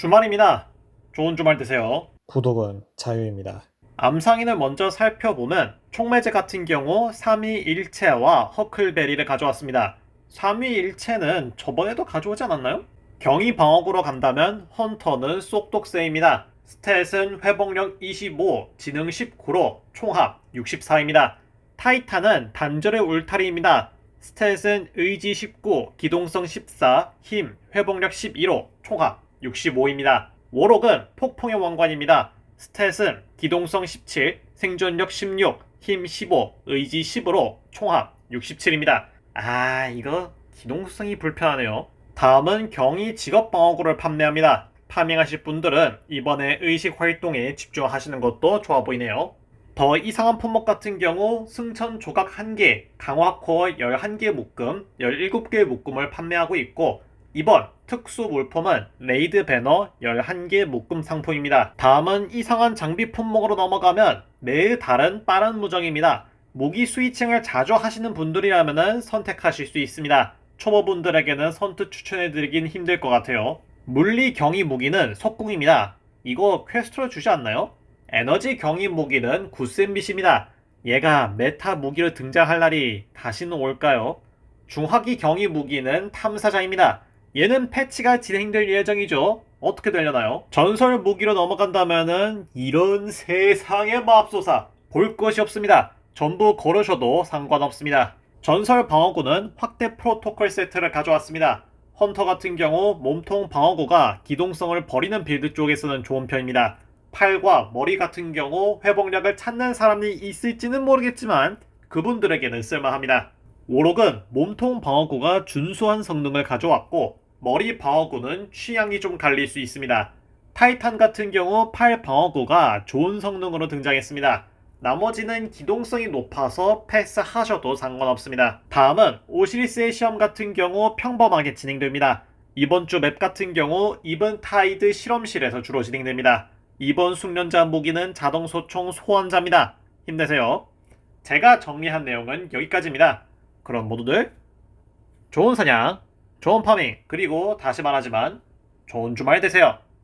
주말입니다. 좋은 주말 되세요. 구독은 자유입니다. 암상인을 먼저 살펴보면 총매제 같은 경우 3위일체와 허클베리를 가져왔습니다. 3위일체는 저번에도 가져오지 않았나요? 경이 방어구로 간다면 헌터는 쏙독세입니다. 스탯은 회복력 25, 지능 19로 총합 64입니다. 타이탄은 단절의 울타리입니다. 스탯은 의지 19, 기동성 14, 힘, 회복력 12로 총합 65입니다. 워록은 폭풍의 왕관입니다. 스탯은 기동성 17, 생존력 16, 힘 15, 의지 10으로 총합 67입니다. 아, 이거 기동성이 불편하네요. 다음은 경이 직업 방어구를 판매합니다. 파밍하실 분들은 이번에 의식 활동에 집중하시는 것도 좋아 보이네요. 더 이상한 품목 같은 경우 승천 조각 1개, 강화 코어 11개 묶음, 17개 묶음을 판매하고 있고 이번 특수 물품은 레이드 배너 11개 묶음 상품입니다. 다음은 이상한 장비 품목으로 넘어가면 매일 다른 빠른 무정입니다. 무기 스위칭을 자주 하시는 분들이라면 선택하실 수 있습니다. 초보분들에게는 선뜻 추천해드리긴 힘들 것 같아요. 물리 경이 무기는 속궁입니다. 이거 퀘스트로 주지 않나요? 에너지 경이 무기는 구센빗입니다. 얘가 메타 무기로 등장할 날이 다시는 올까요? 중화기 경이 무기는 탐사자입니다. 얘는 패치가 진행될 예정이죠. 어떻게 되려나요? 전설 무기로 넘어간다면은 이런 세상의 맙소사 볼 것이 없습니다. 전부 고르셔도 상관없습니다. 전설 방어구는 확대 프로토콜 세트를 가져왔습니다. 헌터 같은 경우 몸통 방어구가 기동성을 버리는 빌드 쪽에서는 좋은 편입니다. 팔과 머리 같은 경우 회복력을 찾는 사람이 있을지는 모르겠지만 그분들에게는 쓸만합니다. 오록은 몸통 방어구가 준수한 성능을 가져왔고 머리 방어구는 취향이 좀 갈릴 수 있습니다. 타이탄 같은 경우 팔 방어구가 좋은 성능으로 등장했습니다. 나머지는 기동성이 높아서 패스하셔도 상관없습니다. 다음은 오시리스의 시험 같은 경우 평범하게 진행됩니다. 이번 주 맵 같은 경우 이번 타이드 실험실에서 주로 진행됩니다. 이번 숙련자 무기는 자동 소총 소환자입니다. 힘내세요. 제가 정리한 내용은 여기까지입니다. 그럼 모두들 좋은 사냥, 좋은 파밍, 그리고 다시 말하지만 좋은 주말 되세요.